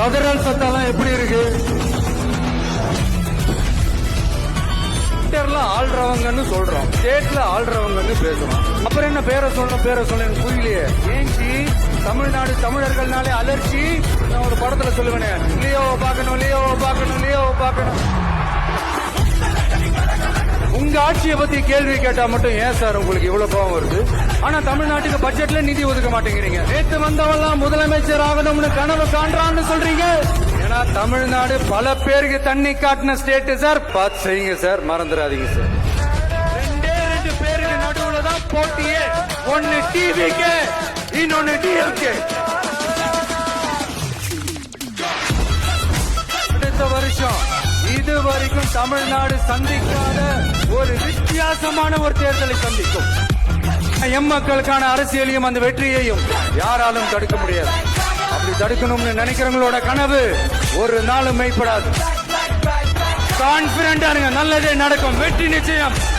கதறல் சத்தம்லாம் எப்படி இருக்கு? ட்விட்டர்ல ஆள்றவங்கன்னு சொல்றோம். ஸ்டேட்ல ஆள்றவங்கன்னு பேசுறோம். அப்புறம் என்ன பேரை சொல்லணும்? பேரை சொல்ல எனக்கு புரியலையே. ஏஞ்சி தமிழ்நாடு தமிழர்கள்னாலே அலர்ச்சி. நான் ஒரு படத்துல சொல்லுவேனே லியோவை பார்க்கணும் லியோவை பார்க்கணும் லியோவை பார்க்கணும். உங்க ஆட்சியை பத்தி கேள்வி கேட்டா மட்டும் ஏன் சார் உங்களுக்கு இவ்வளவு கோபம் வருது? ஆனா தமிழ்நாட்டுக்கு பட்ஜெட்ல நிதி ஒதுக்க மாட்டேங்கிறீங்க. நேற்று வந்தவெல்லாம் முதலமைச்சர் ஆகணும்னு கனவு காண்றான்னு சொல்றீங்க. ஏன்னா தமிழ்நாடு பல பேருக்கு தண்ணி காட்டின ஸ்டேட் சார். பார்த்து செய்யுங்க சார் மறந்துடாதீங்க சார். ரெண்டே ரெண்டு பேருக்கு நடுவுல தான் போட்டியே. ஒன்னு டிவிக்கு இன்னொன்னு டிஎம்கே அடுத்த வருஷம் இது வரைக்கும் தமிழ்நாடு சந்திக்காத ஒரு வித்தியாசமான ஒரு தேர்தலை சந்திக்கும். எம் மக்களுக்கான அரசியலையும் அந்த வெற்றியையும் யாராலும் தடுக்க முடியாது. அப்படி தடுக்கணும்னு நினைக்கிறவங்களோட கனவு ஒரு நாளும் மெய்ப்படாது. கான்பிடண்டா இருங்க. நல்லதே நடக்கும். வெற்றி நிச்சயம்.